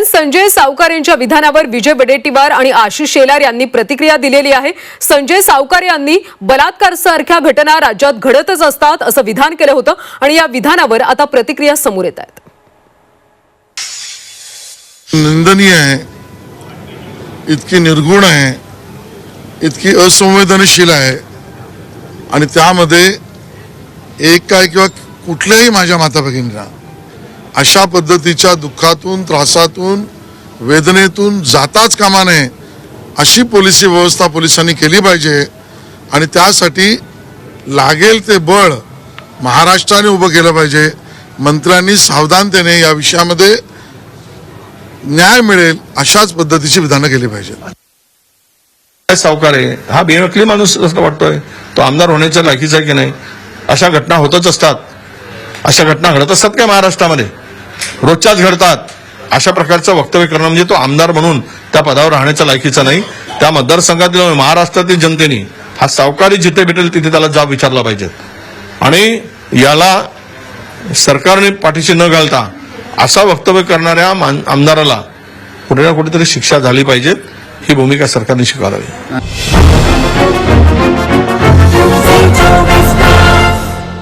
दरम्यान संजय सावकार यांच्या विधानावर विजय वडेट्टीवार आणि आशिष शेलार यांनी प्रतिक्रिया दिलेली आहे. संजय सावकार यांनी बलात्कार सारख्या घटना राज्यात घडतच असतात असं विधान केलं होतं आणि या विधानावर आता प्रतिक्रिया समोर येत आहेत. निंदनीय आहे. इतकी निर्गुण आहे. इतकी असंवेदनशील आहे. आणि त्यामध्ये एक काय किंवा कुठल्याही माझ्या माता भगिनीला अशा पद्धतीच्या दुःखातून त्रासातून वेदनेतून जाताच कामा नये अशी पोलिसी व्यवस्था पोलिसांनी केली पाहिजे. आणि त्यासाठी लागेल ते बळ महाराष्ट्राने उभं केलं पाहिजे. मंत्र्यांनी सावधानतेने या विषयामध्ये न्याय मिळेल अशाच पद्धतीची विधानं केली पाहिजेत. काय सावकार आहे? हा बेनकली माणूस असं वाटतोय? तो आमदार होण्याच्या लायकीचा आहे की नाही? अशा घटना होतच असतात. अशा घटना घडत असतात काय महाराष्ट्रामध्ये? रोजच्याच घडतात. अशा प्रकारचं वक्तव्य करणं म्हणजे तो आमदार म्हणून त्या पदावर राहण्याच्या लायकीचा नाही. त्या मतदारसंघातील महाराष्ट्रातील जनतेने हा सावकारी जिथे भेटेल तिथे त्याला जाब विचारला पाहिजे. आणि याला सरकारने पाठीशी न घालता असा वक्तव्य करणाऱ्या मान- आमदाराला कुठे ना कुठेतरी शिक्षा झाली पाहिजे ही भूमिका सरकारने स्वीकारावी.